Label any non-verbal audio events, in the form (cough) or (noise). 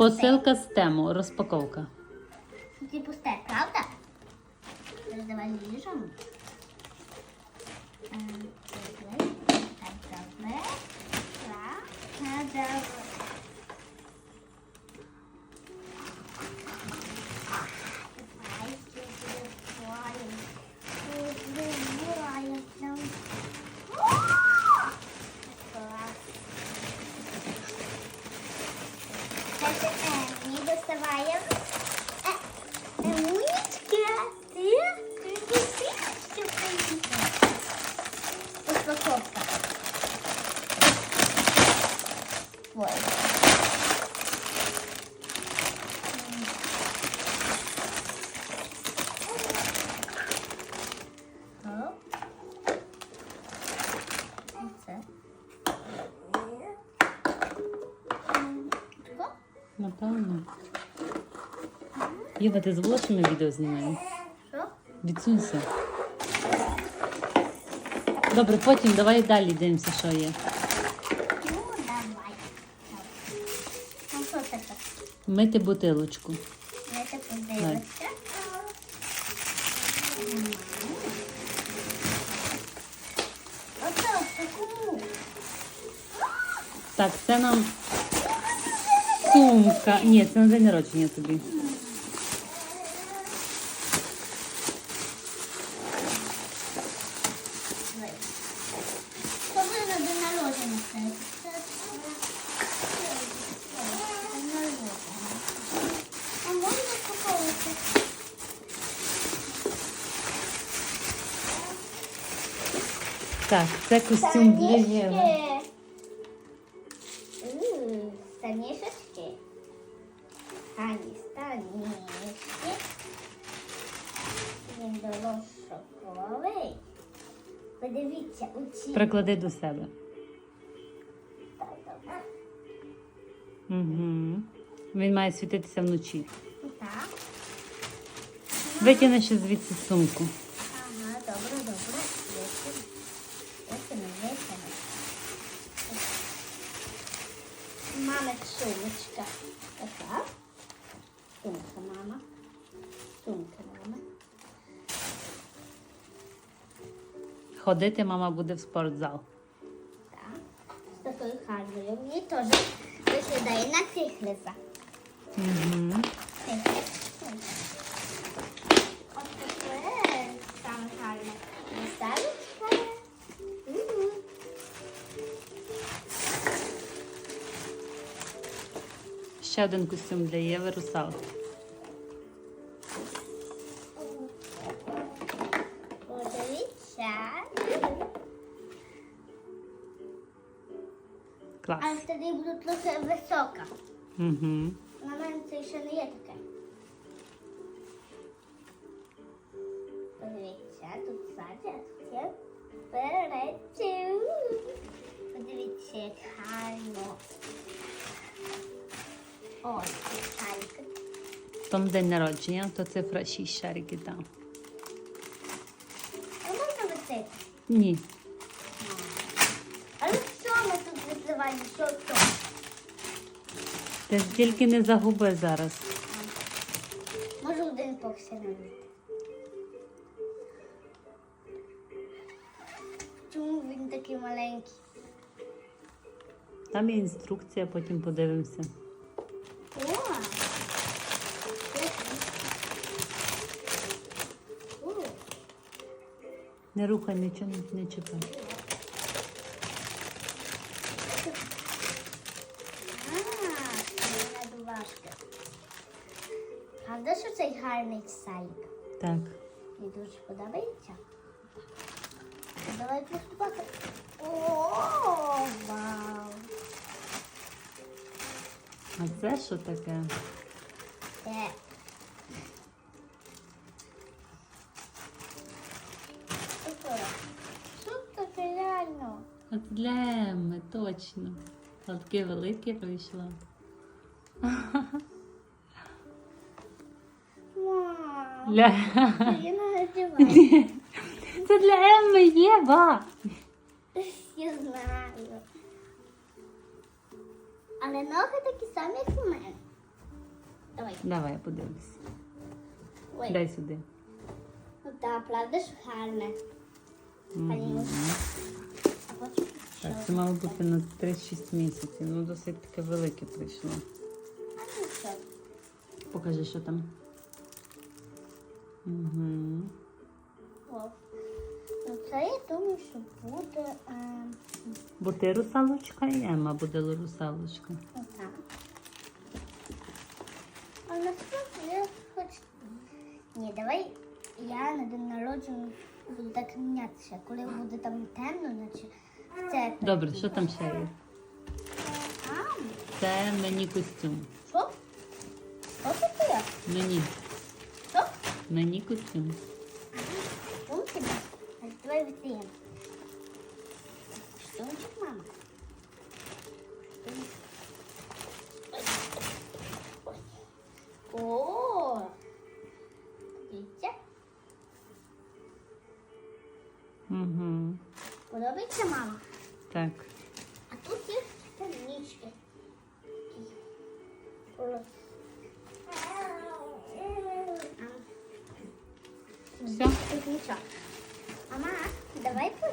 Посилка з тему, розпаковка. Ти пусте, правда? Зараз давай ліжемо. Добре, добре. Добре. Давай, відкриваємо. Відкриваємо. О! Клас. Це Емі доставаємо. Е, Емунечка, ти? Ти що приїхала? Розпаковка. Ой. Оп. Оце. Тако? Напевно. Єва, ти забула, що відео знімаємо? Що? Відсунься. Добре, потім давай далі дивимося, що є. Ну, давай. Ну, що таке? Мити бутилочку. Оце це кому? Так, це нам сумка. Ні, це на день народження тобі. Повинно до народження це. Це день народження. А можна спокоїтися? Так, це костюм для Єви. Ані, станішки. Він долошоковий. Подивіться, у ці. Приклади до себе. Угу. Він має світитися вночі. Так. Витягни ще звідси сумку. Ага, добре, добре. Висимо. Висимо, висимо. Мама сумочка. Ходити мама буде в спортзал. Так. З такою гарною. Мені теж виглядає на тихлиза. Угу. От таке саме гарне. Веселочка. Ще один костюм для Єви русалки. Клас. Але тоді буду трохи висока. Угу. На мене це ще не є таке. Подивіться, тут ззаді, а тут є вперед. Подивіться, як гарно. Ось, шарик. Там день народження, то цифра 6 шарики там. А можна висити? Ні. Ти тільки не загуби зараз. Може один покси навіть. Чому він такий маленький? Там є інструкція, потім подивимося. О! Не рухай нічого, не, не чіпай. А, це надувашка. Правда, що цей гарний сайк? Так. Мені дуже подобається. Давай приступати. О, вау! А це що таке? Це. Що таке реально? От для Емми, точно. А таке велике вийшло. (laughs) Для... я не. Це для Емми Єва. Я знаю. Але ноги такі самі, як у мене. Ой, Давай, подивись. ой. Дай сюди. Ну так, правда ж гарне. Мгм. А потім Так, це мало бути на 3-6 місяців. Ну, досить таке велике прийшло. А ну що? Покажи, що там. Угу. О. Ну це я думаю, що буде е, Бо ти русалочка і Ема буде русалочка. отак. А насправді я хочу. Ні, давай я на день народження буду так мінятися. Коли буде там темно, наче це. Добре, що там ще є? А, Це мені костюм. що? Що це таке? Мені. Що? Мені костюм. Чому тебе? А давай відкриємо. Штучок, мама. Штучок. Ой. Ой. О! Дивіться. Угу. Подобається мама? Так. Все. А нічого. Мама, давай